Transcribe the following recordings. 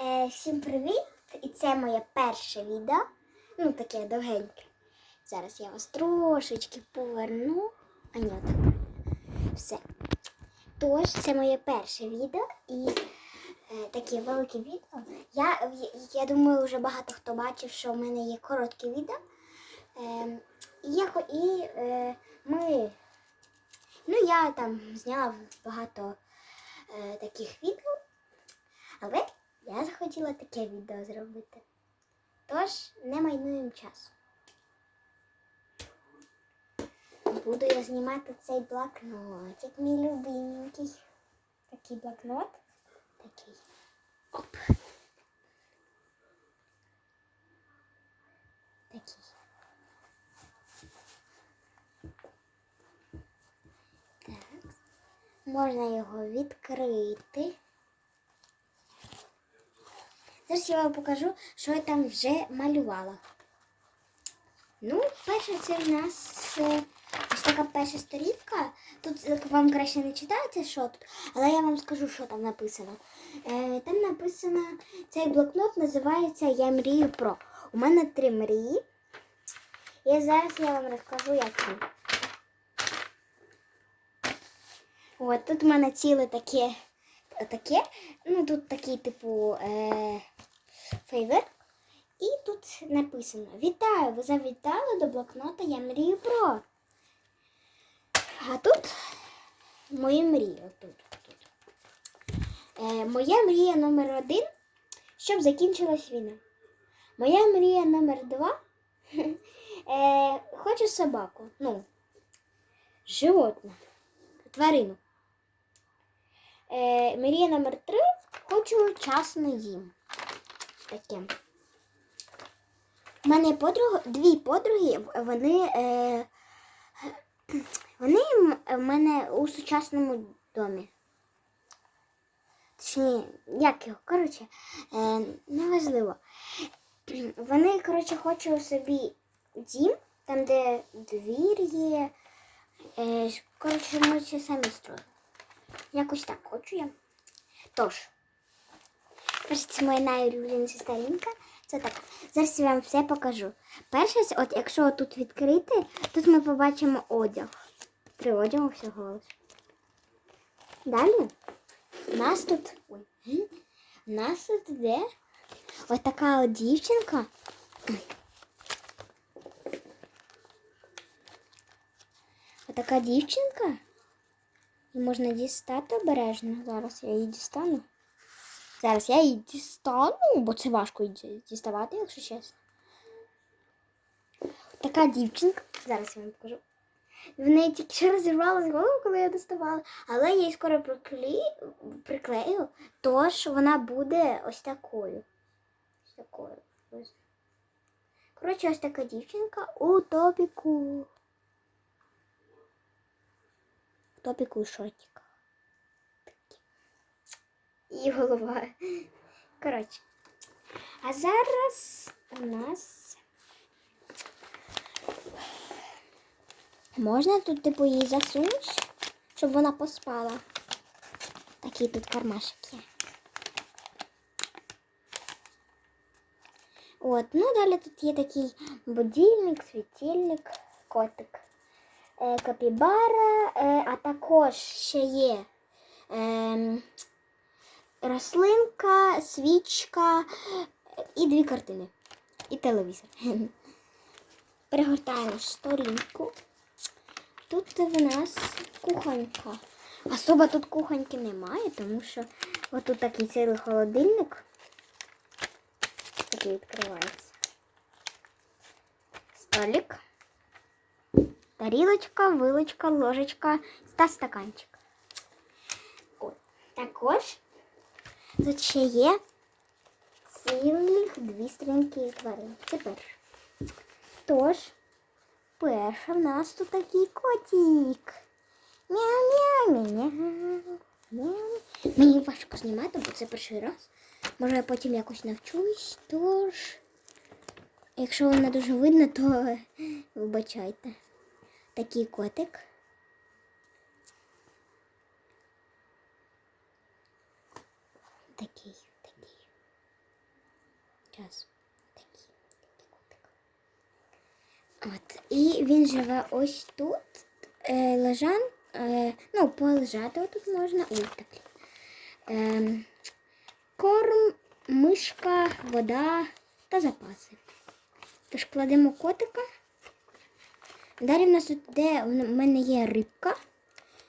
Е, всім привіт! І це моє перше відео. Ну, таке довгеньке. Зараз я вас трошечки поверну. А ні, так. Все. Тож, це моє перше відео і е, таке велике відео. Я, я думаю, вже багато хто бачив, що в мене є коротке відео. Е, і я, і е, ми. Ну, я там зняла багато е, таких відео. Але я захотіла таке відео зробити. Тож не майнуємо часу. Буду я знімати цей блокнотик, мій любименький. Такий блокнот. Такий. Оп. Такий. Так. Можна його відкрити. Зараз я вам покажу, що я там вже малювала. Ну, перше, це в нас е, ось така перша сторінка. Тут е, вам краще не читається, що тут, але я вам скажу, що там написано. Е, там написано, цей блокнот називається Я мрію про. У мене три мрії. І зараз я вам розкажу, які. От тут у мене ціле таке, таке. Ну тут такий, типу, е, фейвер. І тут написано: Вітаю! Ви завітали до блокнота Я мрію про. А тут мої мрії. Отут, тут. Е, моя мрія номер один, щоб закінчилась війна. Моя мрія номер два. Е, хочу собаку. Ну, животне, тварину. Е, мрія номер три. Хочу частний дім. Таке. У мене подруг, дві подруги, вони, е, вони в мене у сучасному домі. Точніше, як його, коротше, е, неважливо. Вони, коротше, хочуть собі дім, там, де двір є. Е, коротше, можете самі строїти. Якось так хочу я. Тож, перше, це моя найулюбленіша сторінка. Це так. Зараз я вам все покажу. Перше, от якщо тут відкрити, тут ми побачимо одяг. Три одягу всього лише. Далі у нас тут. Ой. У нас тут іде ось така от дівчинка. Ой. Ось така дівчинка. І можна дістати обережно. Зараз я її дістану. Зараз я її дістану, бо це важко діставати, якщо чесно. Така дівчинка. Зараз я вам покажу. В неї тільки що розірвалась голову, коли я доставала. Але я її скоро приклею, приклею, тож вона буде ось такою. Ось такою. Коротше, ось така дівчинка у топіку. В топіку і шортиках. І голова. Коротше. А зараз у нас можна тут, типу, її засунути, щоб вона поспала. Такий тут кармашик є. От, ну далі тут є такий будильник, світильник, котик, капібара, е, а також ще є. Е, рослинка, свічка і дві картини. І телевізор. Перегортаємо сторінку. Тут в нас кухонька. Особо тут кухоньки немає, тому що отут такий цілий холодильник. Такий відкривається. Столик. Тарілочка, вилочка, ложечка та стаканчик. От. Також Тут ще є цілих дві сторінки тварин. Це перше. Тож, перше в нас тут такий котик. Мені важко знімати, бо це перший раз. Може я потім якось навчусь, тож. Якщо вам дуже видно, то вибачайте. Такий котик. такий, такий. Час. Такий. такий котик. От. І він живе ось тут. Е, лежан. Е, ну, полежати тут можна. Ой, так. Е, корм, мишка, вода та запаси. Тож кладемо котика. Далі в нас тут де в мене є рибка.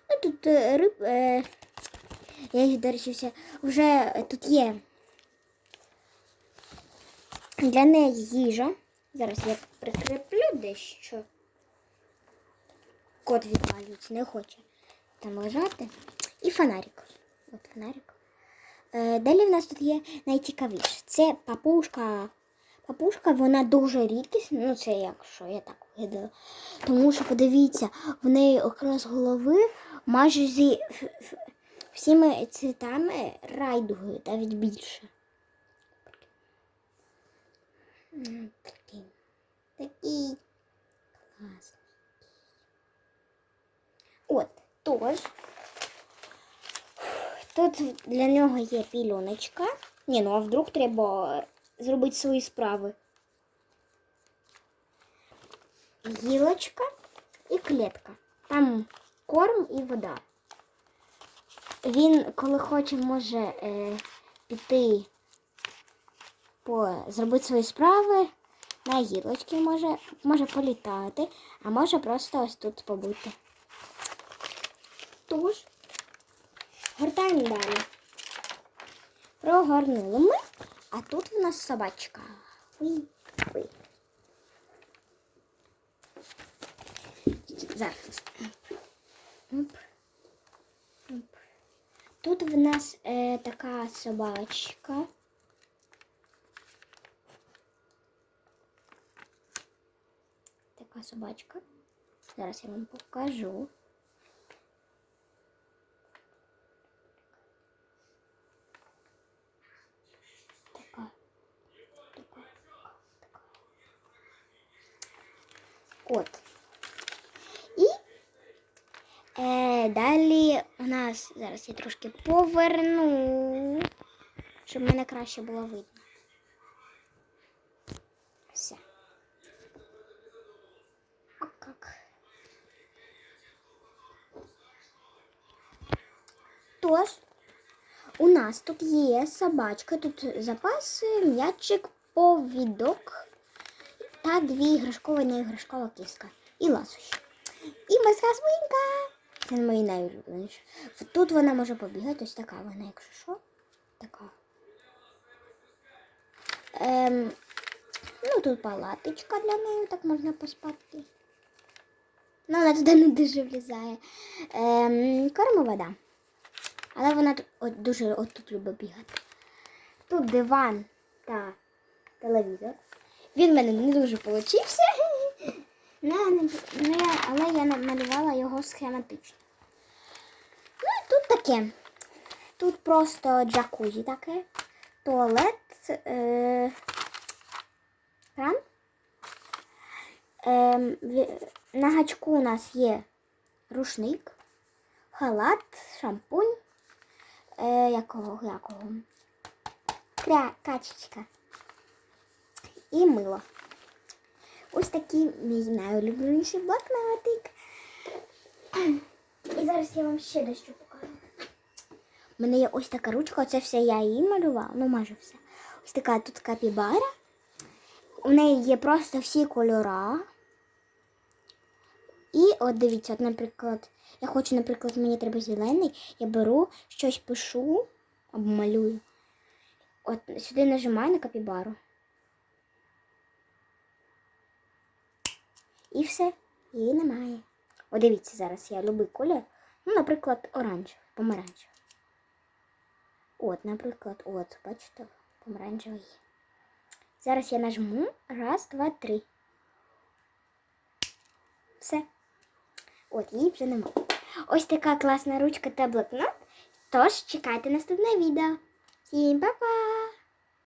Ну тут е, риб. Е, я їх, до вже тут є для неї їжа. Зараз я прикріплю дещо. Кот відвалюється, не хоче там лежати. І фонарик. От фонарик. Е, далі в нас тут є найцікавіше. Це папушка. Папушка, вона дуже рідкісна, ну це якщо я так виглядаю. Тому що, подивіться, в неї окрас голови майже зі всіми цвітами райдуги, навіть більше. Такий. Такий класний. От, тож. Тут для нього є пільоночка. Ні, ну а вдруг треба зробити свої справи. Гілочка і клітка. Там корм і вода. Він, коли хоче, може е, піти по, зробити свої справи. На гілочці може, може політати, а може просто ось тут побути. Тож, гортаємо далі. Прогорнули ми, а тут в нас собачка. Ой, ой. Зараз. Оп. Оп. Тут в нас е, така собачка. Така собачка. Зараз я вам покажу. От. І е, далі у нас зараз я трошки поверну, щоб мене краще було видно. Все. Тож, у нас тут є собачка, тут запаси, м'ячик, повідок та дві іграшкова не іграшкова кіска. І ласощі. І морська свинка. Це мої найулюбленіші. Тут вона може побігати, ось така вона, якщо що. Така. Ем, ну, тут палаточка для неї, так можна поспати. Ну, вона туди не дуже влізає. Ем, корм і вода. Але вона от, дуже от тут любить бігати. Тут диван та телевізор. Він в мене не дуже получився. Не, не, не, але я намалювала його схематично. Ну і тут таке. Тут просто джакузі таке, туалет, е, кран. Ем, ві- на гачку у нас є рушник, халат, шампунь. Е, якого, якого? Кря, качечка. І мило. Ось такий мій найулюбленіший блокнотик. І зараз я вам ще дещо покажу. У мене є ось така ручка, оце все я її малювала, ну майже все. Ось така тут капібара. У неї є просто всі кольора. І от дивіться, от, наприклад, я хочу, наприклад, мені треба зелений, я беру, щось пишу або малюю. От сюди нажимаю на капібару. І все, її немає. О, дивіться, зараз я любий колір. Ну, наприклад, оранжевий, помаранчевий. От, наприклад, от, бачите, помаранчевий. Зараз я нажму. Раз, два, три. Все. От, її вже немає. Ось така класна ручка та блокнот. Тож чекайте наступне відео. Всім па-па!